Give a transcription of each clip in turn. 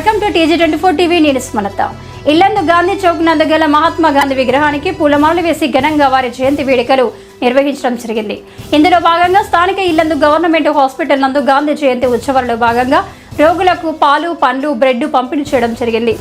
Welcome to TG twenty four TV నేను స్మనత ఇల్లందు గాంధీ చౌక్ నందు గల మహాత్మా గాంధీ విగ్రహానికి పూలమాలలు వేసి ఘనంగా వారి జయంతి వేడుకలు నిర్వహించడం జరిగింది. ఇందులో భాగంగా స్థానిక ఇల్లందు గవర్నమెంట్ హాస్పిటల్ నందు గాంధీ జయంతి ఉత్సవాలలో భాగంగా రోగులకు పాలు పండ్లు బ్రెడ్ పంపిణీ చేయడం జరిగింది.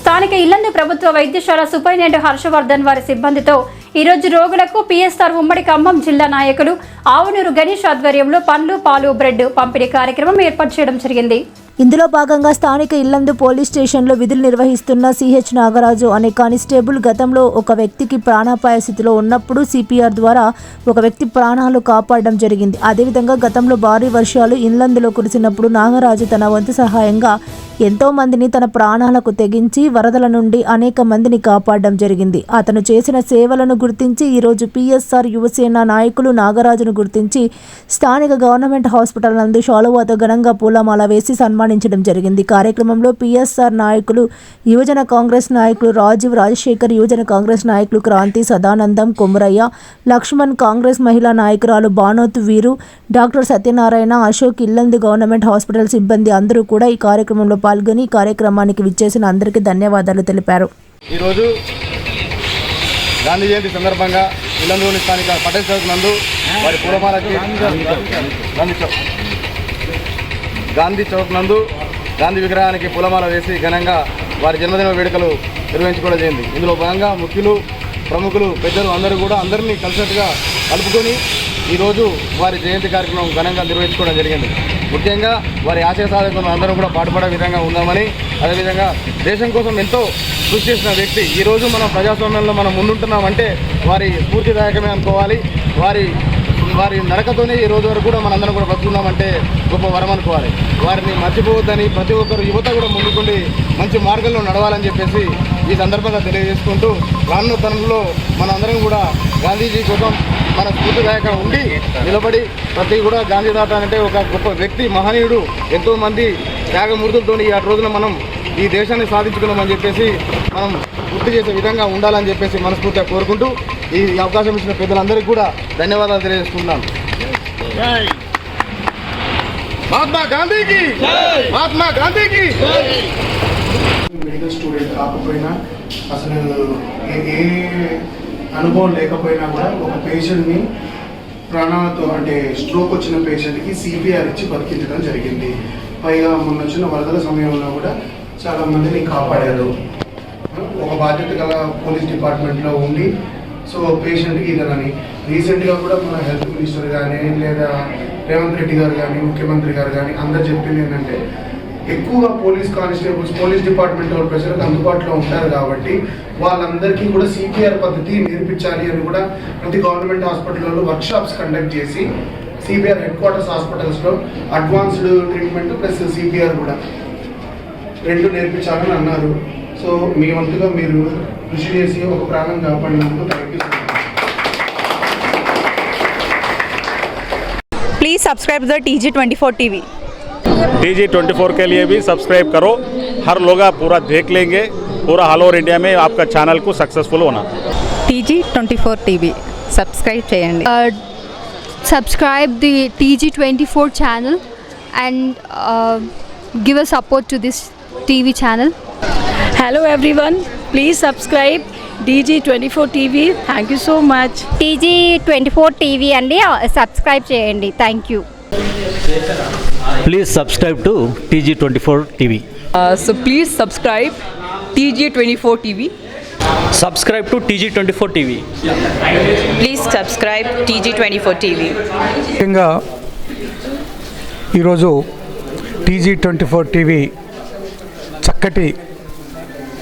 స్థానిక ఇల్లందు ప్రభుత్వ వైద్యశాల సూపరింటెండెంట్ హర్షవర్ధన్ వారి సిబ్బందితో ఈరోజు రోగులకు పిఎస్ఆర్ ఉమ్మడి ఖమ్మం జిల్లా నాయకులు ఆవునూరు గణేష్ ఆధ్వర్యంలో పండ్లు పాలు బ్రెడ్ పంపిణీ కార్యక్రమం ఏర్పాటు చేయడం జరిగింది. ఇందులో భాగంగా స్థానిక ఇల్లందు పోలీస్ స్టేషన్లో విధులు నిర్వహిస్తున్న సిహెచ్ నాగరాజు అనే కానిస్టేబుల్ గతంలో ఒక వ్యక్తికి ప్రాణాపాయ స్థితిలో ఉన్నప్పుడు సిపిఆర్ ద్వారా ఒక వ్యక్తి ప్రాణాలు కాపాడడం జరిగింది. అదేవిధంగా గతంలో భారీ వర్షాలు ఇన్లందులో కురిసినప్పుడు నాగరాజు తన వంతు సహాయంగా ఎంతో మందిని తన ప్రాణాలకు తెగించి వరదల నుండి అనేక మందిని కాపాడడం జరిగింది. అతను చేసిన సేవలను గుర్తించి ఈరోజు పిఎస్ఆర్ యువసేన నాయకులు నాగరాజును గుర్తించి స్థానిక గవర్నమెంట్ హాస్పిటల్ నందు షాలువాతో ఘనంగా పూలమాల వేసి సన్మానించడం జరిగింది. కార్యక్రమంలో పిఎస్ఆర్ నాయకులు యువజన కాంగ్రెస్ నాయకులు రాజీవ్ రాజశేఖర్ యువజన కాంగ్రెస్ నాయకులు క్రాంతి సదానందం కొమరయ్య లక్ష్మణ్ కాంగ్రెస్ మహిళా నాయకురాలు Banoth Veeru doctor Satyanarayana Ashok Yellandu government hospital సిబ్బంది అందరూ కూడా ఈ కార్యక్రమంలో పాల్గొని ఈ కార్యక్రమానికి విచ్చేసిన అందరికీ ధన్యవాదాలు తెలిపారు. ఈరోజు గాంధీ జయంతి సందర్భంగా ఇల్లందులోని స్థానిక పటేల్ చౌక్ నందు వారి పూలమాలకి గాంధీ చౌక్ నందు గాంధీ విగ్రహానికి పూలమాల వేసి ఘనంగా వారి జన్మదిన వేడుకలు నిర్వహించుకోవడం జరిగింది. ఇందులో భాగంగా ముఖ్యులు ప్రముఖులు పెద్దలు అందరూ కూడా అందరినీ కలిసినట్టుగా కలుపుకొని ఈరోజు వారి జయంతి కార్యక్రమం ఘనంగా నిర్వహించుకోవడం జరిగింది. ముఖ్యంగా వారి ఆశయ సాధకులు అందరూ కూడా పాటుపడే విధంగా ఉందామని అదేవిధంగా దేశం కోసం ఎంతో కృషి చేసిన వ్యక్తి. ఈరోజు మనం ప్రజాస్వామ్యంలో మనం ముందుంటున్నామంటే వారి స్ఫూర్తిదాయకమే అనుకోవాలి. వారి వారి నడకతోనే ఈ రోజు వరకు కూడా మనందరం కూడా బతుకున్నామంటే గొప్ప వరం అనుకోవాలి. వారిని మర్చిపోవద్దని ప్రతి ఒక్కరు యువత కూడా ముందుకుండి మంచి మార్గంలో నడవాలని చెప్పేసి ఈ సందర్భంగా తెలియజేసుకుంటూ రానున్న తరంలో మనందరం కూడా గాంధీజీ కోసం మన స్ఫూర్తిదాయక ఉండి నిలబడి ప్రతి కూడా గాంధీదాత అంటే ఒక గొప్ప వ్యక్తి మహనీయుడు ఎంతోమంది త్యాగమూర్తులతో ఈ రోజున మనం ఈ దేశాన్ని సాధించుకున్నామని చెప్పేసి మనం గుర్తు చేసే విధంగా ఉండాలని చెప్పేసి మనస్ఫూర్తిగా కోరుకుంటూ ఈ అవకాశం ఇచ్చిన పెద్దలందరికీ కూడా ధన్యవాదాలు తెలియజేసుకుంటున్నాను. మహాత్మా గాంధీకి. మహాత్మా గాంధీకి. మెడికల్ స్టూడెంట్ కాకపోయినా అసలు ఏ ఏ అనుభవం లేకపోయినా కూడా ఒక పేషెంట్ని ప్రాణాలతో అంటే స్ట్రోక్ వచ్చిన పేషెంట్కి సిపిఆర్ ఇచ్చి బతికించడం జరిగింది. పైగా మొన్న వచ్చిన వరదల సమయంలో కూడా చాలా మందిని కాపాడారు. ఒక బాధ్యత గల పోలీస్ డిపార్ట్మెంట్లో ఉండి సో పేషెంట్కి ఇదనని. రీసెంట్గా కూడా మన హెల్త్ మినిస్టర్ కానీ లేదా రేవంత్ రెడ్డి గారు కానీ ముఖ్యమంత్రి గారు కానీ అందరు చెప్పింది ఏంటంటే ఎక్కువగా పోలీస్ కానిస్టేబుల్స్ పోలీస్ డిపార్ట్మెంట్ వాళ్ళ ప్రజలకు అందుబాటులో ఉంటారు కాబట్టి వాళ్ళందరికీ కూడా సిపిఆర్ పద్ధతి నేర్పించాలి అని కూడా ప్రతి గవర్నమెంట్ హాస్పిటల్లో వర్క్ షాప్స్ కండక్ట్ చేసి సిపిఆర్ హెడ్ క్వార్టర్స్ హాస్పిటల్స్లో అడ్వాన్స్డ్ ట్రీట్మెంట్ ప్లస్ సిపిఆర్ కూడా రెండు నేర్పించాలని అన్నారు. సో మీ వంతుగా మీరు కృషి చేసి ఒక ప్రాణం కాపాడినందుకు thank you so much please subscribe the T G twenty four T V T G twenty four के लिए भी सब्सक्राइब करो हर लोग आप पूरा देख लेंगे पूरा ऑल ओवर इंडिया में आपका चैनल को सक्सेसफुल होना T G twenty four TV subscribe చేయండి uh, subscribe the TG24 channel and uh, give a support to this hello everyone please subscribe TG twenty four TV thank you so much TG twenty four TV అండి. Subscribe చేయండి. Thank you please subscribe to TG twenty four TV so please subscribe TG twenty four TV subscribe to TG twenty four TV please subscribe TG twenty four TV ముఖ్యంగా ఈరోజు TG twenty four TV చక్కటి